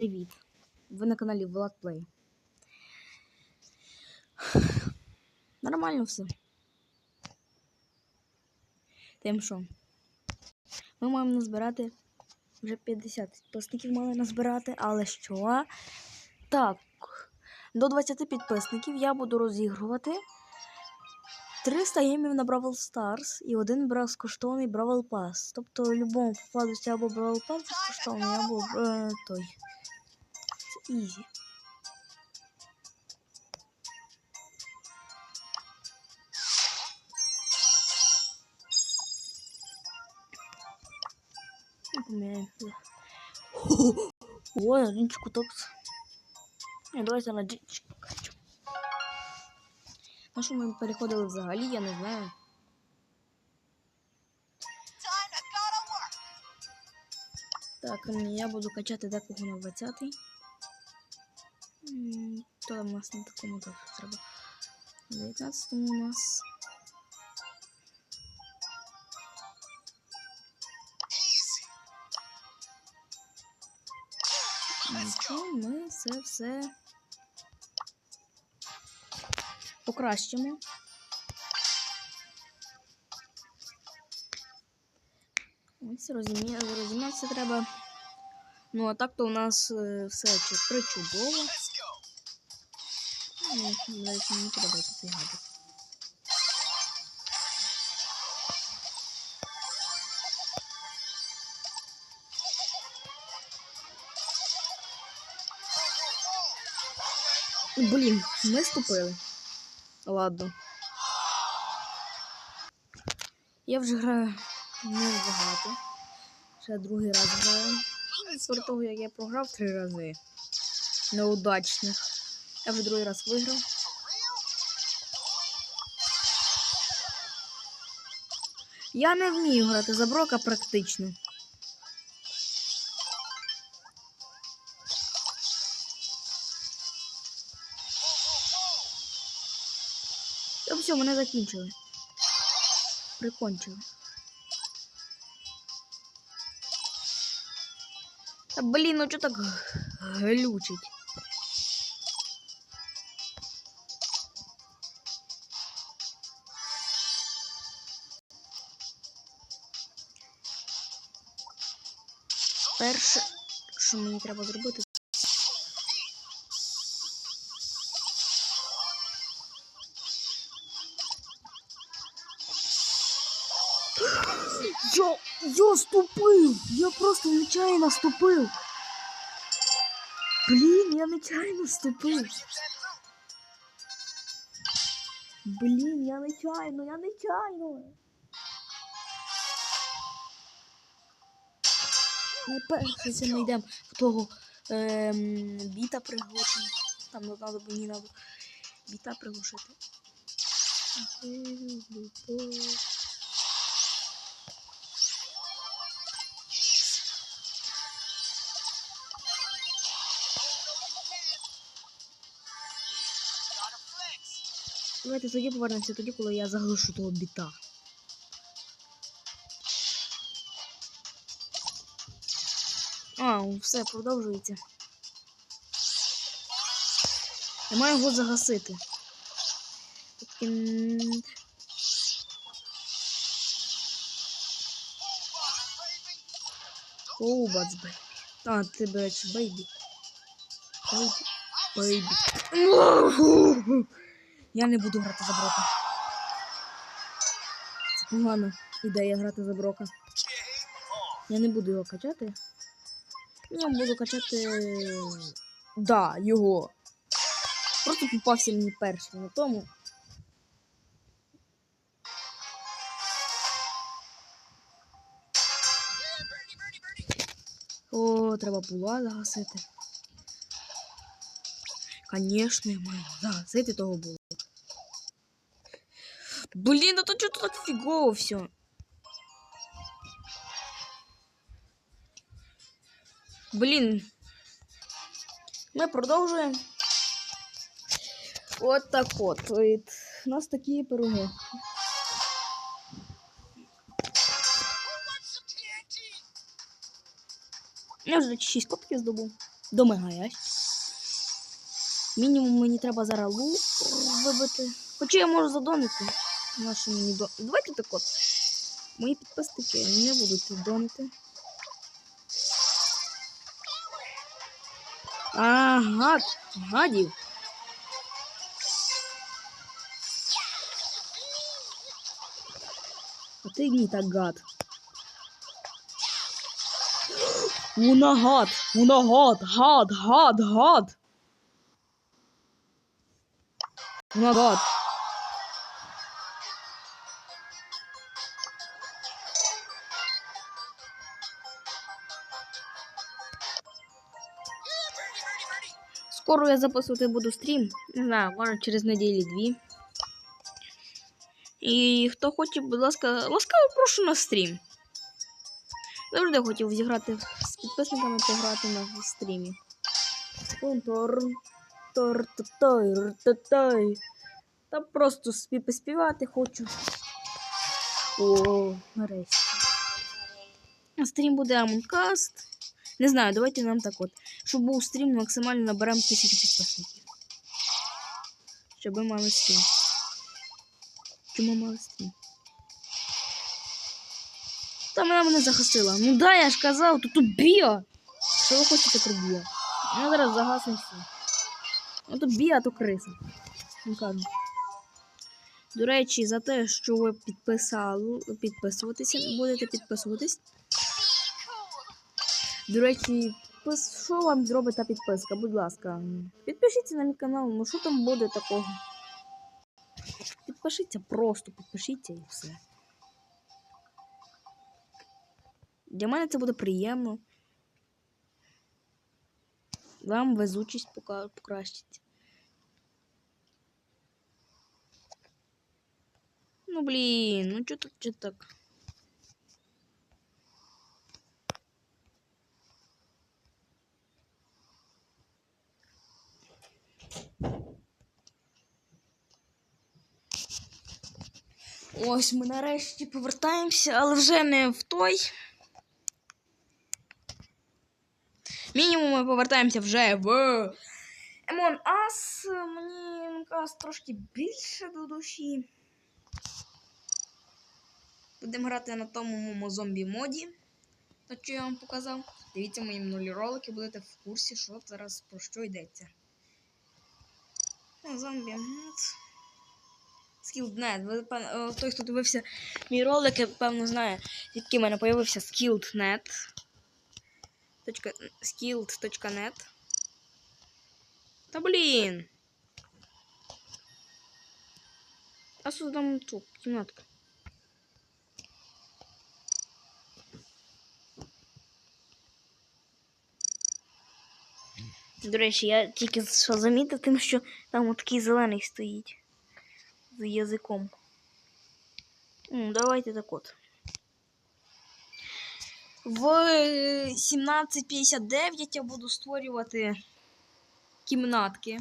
Привіт! Ви на каналі Влад Нормально все. Тим що? Ми маємо назбирати вже 50 підписників мали назбирати, але що? Так, до 20 підписників я буду розігрувати 300 гемів на Бравл Stars і один безкоштовний Бравл Пас. Тобто, в будь-якому випадку або Бравл Пас безкоштовний, або е, той. Ізі. Не поміняємо. О, на джинчику топс. Не, давайте на джинчику ми переходили взагалі, я не знаю. Так, я буду качати декого на 20-й. То там у нас на такому так треба. На 19-му у нас. Нічого, ми це все покращимо. Ось розумі... розім'ятися треба. Ну, а так то у нас е, все чу- причудово. Ну, навіть мені подобається цей гаджет. Блін, ми ступили. Ладно. Я вже граю не багато. Ще другий раз граю. Після того, як я програв три рази. Неудачних. Я вже другий раз виграв. Я не вмію грати за Брока практично. Та все, мене закінчили. Прикончили. Та блін, ну чого так глючить? Перше, що мені треба зробити. Я, я ступив! Я просто нечаянно ступив. Блін, я нечаянно ступив. Блін, я нечаянно, я нечаянно. Найперше це ми йдемо в того ем, біта приглушимо. Там ну, надо мені надо біта приглушити. Давайте тоді повернемося тоді, коли я заглушу того біта. А, все, продовжується. Я маю його загасити. Таким... Коубац, бей. А, ти береш бейбі. Бейбі. Бейбі. Я не буду грати за брока. Це погана ідея грати за брока. Я не буду його качати. Я буду качати. Да, його. Просто попався мені перший на тому. О, треба була загасити. Конечно, я маю загасити того було. Блін, а то чого так фігово все? Блін. Ми продовжуємо. От так от. От. У нас такі пироги. Я вже 6 копків здобув. домигаєш. Мінімум мені треба зараз лу вибити. Хоча я можу задонити. Наші мені до... Давайте так от. Мої підписники не будуть донити. А, гад, гадів. А ти не так гад. Вона гад, вона гад, гад, гад, гад. Вона гад. Скоро я записувати буду стрім. Не знаю, може через неділі дві. І хто хоче, будь ласка, ласкаво прошу на стрім. Завжди хотів зіграти з підписниками пограти на стрімі. Та просто спі- поспівати хочу. О, нарешті. Стрім буде Амонкаст. Не знаю, давайте нам так от. Щоб був стрім, максимально наберемо тисячу підписників. Щоб ми мали стрім. Чому мали стрім? Та вона мене захистила. Ну да, я ж казав, тут тут біо. Що ви хочете про біо? Я зараз загасну все. Ну то біо, а то криса. Кажу. До речі, за те, що ви підписали, підписуватися, будете підписуватись. До речі, що вам зробить та підписка? Будь ласка, підпишіться на мій канал, ну що там буде такого? Підпишіться, просто підпишіться і все. Для мене це буде приємно. Вам везучість покращить. Ну блін, ну чого так, чого так? Ось ми нарешті повертаємося, але вже не в той. Мінімум ми повертаємося вже в Among Us. Мені Us трошки більше до душі. Будемо грати на тому моєму зомбі моді. То, що я вам показав. Дивіться мої минулі ролики, будете в курсі, що зараз про що йдеться. Ну, Зомбі. SkilledNet. Ви, пев- е, той, хто дивився мій ролик, певно знає, який в мене появився SkilledNet. Skilled.net. Та блін. А що там тут? Кімнатка. До речі, я тільки що замітив тим, що там от такий зелений стоїть язиком. Ну, давайте так от. В 17.59 я буду створювати кімнатки.